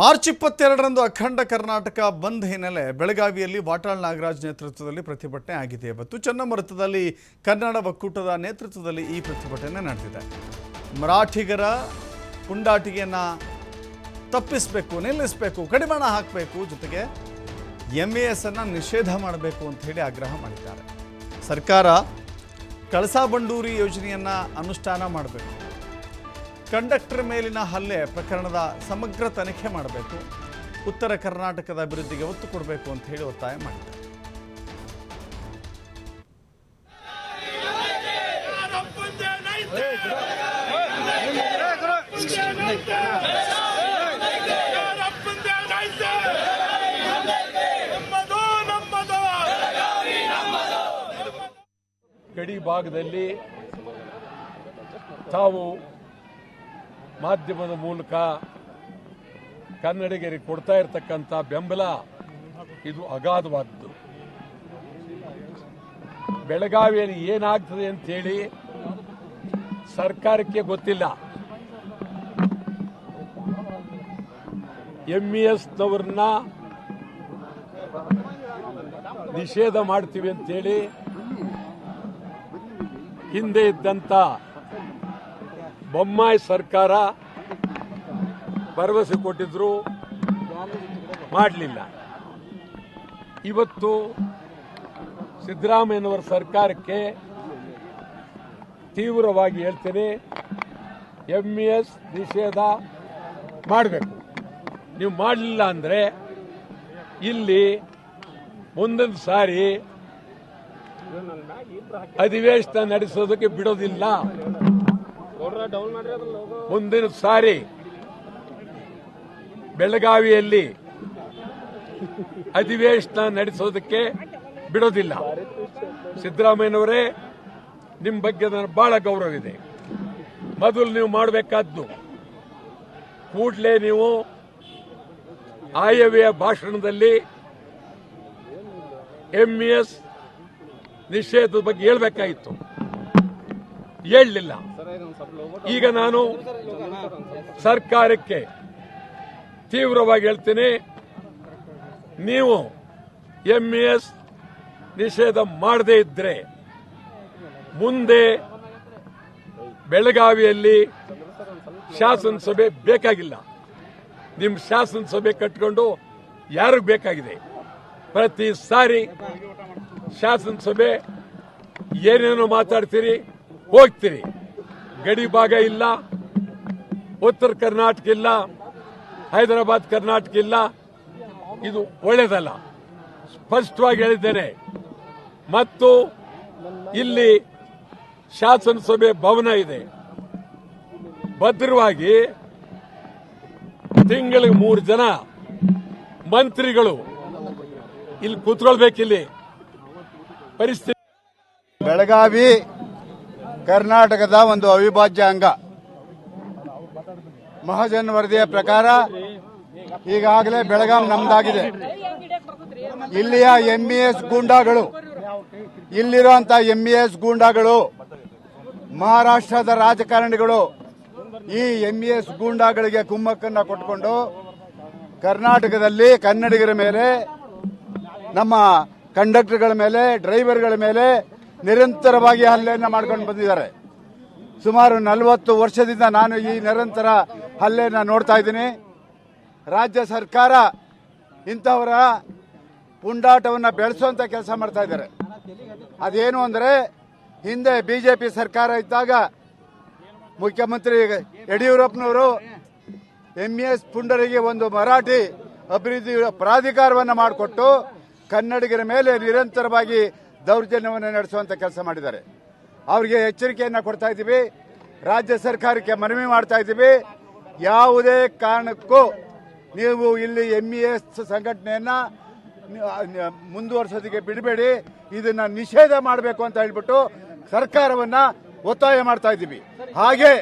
March ಇಪ್ಪತ್ತೆರಡರಂದು ಅಖಂಡ ಕರ್ನಾಟಕ ಬಂದ್ ಹಿನ್ನೆಲೆ ಬೆಳಗಾವಿಯಲ್ಲಿ ವಾಟಾಳ್ ನಾಗರಾಜ್ ನೇತೃತ್ವದಲ್ಲಿ ಪ್ರತಿಭಟನೆ ಆಗಿದೆ. ಇವತ್ತು ಚನ್ನಮರುತದಲ್ಲಿ ಕನ್ನಡ ಒಕ್ಕೂಟದ ನೇತೃತ್ವದಲ್ಲಿ ಈ ಪ್ರತಿಭಟನೆ ನಡೆದಿದೆ. ಮರಾಠಿಗರ ಪುಂಡಾಟಿಗೆಯನ್ನು ತಪ್ಪಿಸಬೇಕು, ನಿಲ್ಲಿಸಬೇಕು, ಕಡಿವಾಣ ಹಾಕಬೇಕು, ಜೊತೆಗೆ ಎಂ ಎ ಎಸ್ ಅನ್ನು ನಿಷೇಧ ಮಾಡಬೇಕು ಅಂತ ಹೇಳಿ ಆಗ್ರಹ ಮಾಡಿದ್ದಾರೆ. ಸರ್ಕಾರ ಕಳಸಾ ಬಂಡೂರಿ ಯೋಜನೆಯನ್ನು ಅನುಷ್ಠಾನ ಮಾಡಬೇಕು. ಕಂಡಕ್ಟರ್ ಮೇಲಿನ ಹಲ್ಲೆ ಪ್ರಕರಣದ ಸಮಗ್ರ ತನಿಖೆ ಮಾಡಬೇಕು. ಉತ್ತರ ಕರ್ನಾಟಕದ ಅಭಿವೃದ್ಧಿಗೆ ಒತ್ತು ಕೊಡಬೇಕು ಅಂತ ಹೇಳಿ ಒತ್ತಾಯ ಮಾಡಿದ್ದಾರೆ. ಗಡಿ ಭಾಗದಲ್ಲಿ ತಾವು ಮಾಧ್ಯಮದ ಮೂಲಕ ಕನ್ನಡಿಗರಿಗೆ ಕೊಡ್ತಾ ಇರತಕ್ಕಂಥ ಬೆಂಬಲ ಇದು ಅಗಾಧವಾದದ್ದು. ಬೆಳಗಾವಿಯಲ್ಲಿ ಏನಾಗ್ತದೆ ಅಂತೇಳಿ ಸರ್ಕಾರಕ್ಕೆ ಗೊತ್ತಿಲ್ಲ. ಎಂ ಇ ಎಸ್ನವ್ರನ್ನ ನಿಷೇಧ ಮಾಡ್ತೀವಿ ಅಂತೇಳಿ ಹಿಂದೆ ಇದ್ದಂತ ಬೊಮ್ಮಾಯಿ ಸರ್ಕಾರ ಭರವಸೆ ಕೊಟ್ಟಿದ್ರು, ಮಾಡಲಿಲ್ಲ. ಇವತ್ತು ಸಿದ್ದರಾಮಯ್ಯನವರ ಸರ್ಕಾರಕ್ಕೆ ತೀವ್ರವಾಗಿ ಹೇಳ್ತೇನೆ ಎಂ ಎಸ್ ನಿಷೇಧ ಮಾಡಬೇಕು. ನೀವು ಮಾಡಲಿಲ್ಲ ಅಂದರೆ ಇಲ್ಲಿ ಮುಂದಿನ ಸಾರಿ ಅಧಿವೇಶನ ನಡೆಸೋದಕ್ಕೆ ಬಿಡೋದಿಲ್ಲ. ಮುಂದಿನ ಸಾರಿ ಬೆಳಗಾವಿಯಲ್ಲಿ ಅಧಿವೇಶನ ನಡೆಸೋದಕ್ಕೆ ಬಿಡೋದಿಲ್ಲ. ಸಿದ್ದರಾಮಯ್ಯನವರೇ ನಿಮ್ಮ ಬಗ್ಗೆ ನನಗೆ ಬಹಳ ಗೌರವ ಇದೆ. ಮೊದಲು ನೀವು ಮಾಡಬೇಕಾದ್ದು ಕೂಡಲೇ ನೀವು ಆಯವ್ಯ ಭಾಷಣದಲ್ಲಿ ಎಂಇಎಸ್ ನಿಷೇಧದ ಬಗ್ಗೆ ಹೇಳ್ಬೇಕಾಗಿತ್ತು. ಹೇಳಲಿಲ್ಲ. ಈಗ ನಾನು ಸರ್ಕಾರಕ್ಕೆ ತೀವ್ರವಾಗಿ ಹೇಳ್ತೀನಿ. ನೀವು ಎಂಇಎಸ್ ನಿಷೇಧ ಮಾಡದೇ ಇದ್ರೆ ಮುಂದೆ ಬೆಳಗಾವಿಯಲ್ಲಿ ಶಾಸನಸಭೆ ಬೇಕಾಗಿಲ್ಲ. ನಿಮ್ಮ ಶಾಸನಸಭೆ ಕಟ್ಕೊಂಡು ಯಾರು ಬೇಕಾಗಿದೆ? ಪ್ರತಿ ಸಾರಿ ಶಾಸನಸಭೆ ಏನೇನೋ ಮಾತಾಡ್ತೀರಿ, ಹೋಗ್ತೀರಿ. ಗಡಿ ಭಾಗ ಇಲ್ಲ. ಉತ್ತರ ಕರ್ನಾಟಕ ಇಲ್ಲ. ಹೈದರಾಬಾದ್ ಕರ್ನಾಟಕ ಇಲ್ಲ. ಇದು ಒಳ್ಳೇದಲ್ಲ. ಸ್ಪಷ್ಟವಾಗಿ ಹೇಳಿದ್ದೇನೆ. ಮತ್ತು ಇಲ್ಲಿ ಶಾಸನಸಭೆ ಭವನ ಇದೆ. ಭದ್ರವಾಗಿ ತಿಂಗಳಿಗೆ ಮೂರು ಜನ ಮಂತ್ರಿಗಳು ಇಲ್ಲಿ ಕೂತ್ಕೊಳ್ಬೇಕಿಲ್ಲಿ. ಪರಿಸ್ಥಿತಿ ಬೆಳಗಾವಿ ಕರ್ನಾಟಕದ ಒಂದು ಅವಿಭಾಜ್ಯ ಅಂಗ. ಮಹಾಜನ್ ವರದಿಯ ಪ್ರಕಾರ ಈಗಾಗಲೇ ಬೆಳಗಾವಿ ನಮ್ದಾಗಿದೆ. ಇಲ್ಲಿಯ ಎಂಇಎಸ್ ಗೂಂಡಾಗಳು, ಇಲ್ಲಿರುವಂತ ಎಂಇಎಸ್ ಗೂಂಡಾಗಳು, ಮಹಾರಾಷ್ಟ್ರದ ರಾಜಕಾರಣಿಗಳು ಈ ಎಂಇಎಸ್ ಗೂಂಡಾಗಳಿಗೆ ಕುಮ್ಮಕ್ಕನ್ನ ಕೊಟ್ಟುಕೊಂಡು ಕರ್ನಾಟಕದಲ್ಲಿ ಕನ್ನಡಿಗರ ಮೇಲೆ, ನಮ್ಮ ಕಂಡಕ್ಟರ್ಗಳ ಮೇಲೆ, ಡ್ರೈವರ್ಗಳ ಮೇಲೆ ನಿರಂತರವಾಗಿ ಹಲ್ಲೆಯನ್ನು ಮಾಡ್ಕೊಂಡು ಬಂದಿದ್ದಾರೆ. ಸುಮಾರು ನಲವತ್ತು ವರ್ಷದಿಂದ ನಾನು ಈ ನಿರಂತರ ಹಲ್ಲೆಯನ್ನು ನೋಡ್ತಾ ಇದ್ದೀನಿ. ರಾಜ್ಯ ಸರ್ಕಾರ ಇಂಥವರ ಪುಂಡಾಟವನ್ನು ಬೆಳೆಸುವಂತ ಕೆಲಸ ಮಾಡ್ತಾ ಇದ್ದಾರೆ. ಅದೇನು ಅಂದರೆ ಹಿಂದೆ ಬಿಜೆಪಿ ಸರ್ಕಾರ ಇದ್ದಾಗ ಮುಖ್ಯಮಂತ್ರಿ ಯಡಿಯೂರಪ್ಪನವರು ಎಂಇಎಸ್ ಪುಂಡರಿಗೆ ಒಂದು ಮರಾಠಿ ಅಭಿವೃದ್ಧಿ ಪ್ರಾಧಿಕಾರವನ್ನು ಮಾಡಿಕೊಟ್ಟು ಕನ್ನಡಿಗರ ಮೇಲೆ ನಿರಂತರವಾಗಿ ದೌರ್ಜನ್ಯವನ್ನು ನಡೆಸುವಂತ ಕೆಲಸ ಮಾಡಿದ್ದಾರೆ. ಅವರಿಗೆ ಎಚ್ಚರಿಕೆಯನ್ನು ಕೊಡ್ತಾ ಇದ್ದೀವಿ. ರಾಜ್ಯ ಸರ್ಕಾರಕ್ಕೆ ಮನವಿ ಮಾಡ್ತಾ ಇದ್ದೀವಿ. ಯಾವುದೇ ಕಾರಣಕ್ಕೂ ನೀವು ಇಲ್ಲಿ ಎಂಇಎಸ್ ಸಂಘಟನೆಯನ್ನ ಸಂಘಟನೆಯನ್ನು ಮುಂದುವರಿಸೋದಕ್ಕೆ ಬಿಡಬೇಡಿ. ಇದನ್ನ ನಿಷೇಧ ಮಾಡಬೇಕು ಅಂತ ಹೇಳ್ಬಿಟ್ಟು ಸರ್ಕಾರವನ್ನ ಒತ್ತಾಯ ಮಾಡ್ತಾ ಇದ್ದೀವಿ. ಹಾಗೆ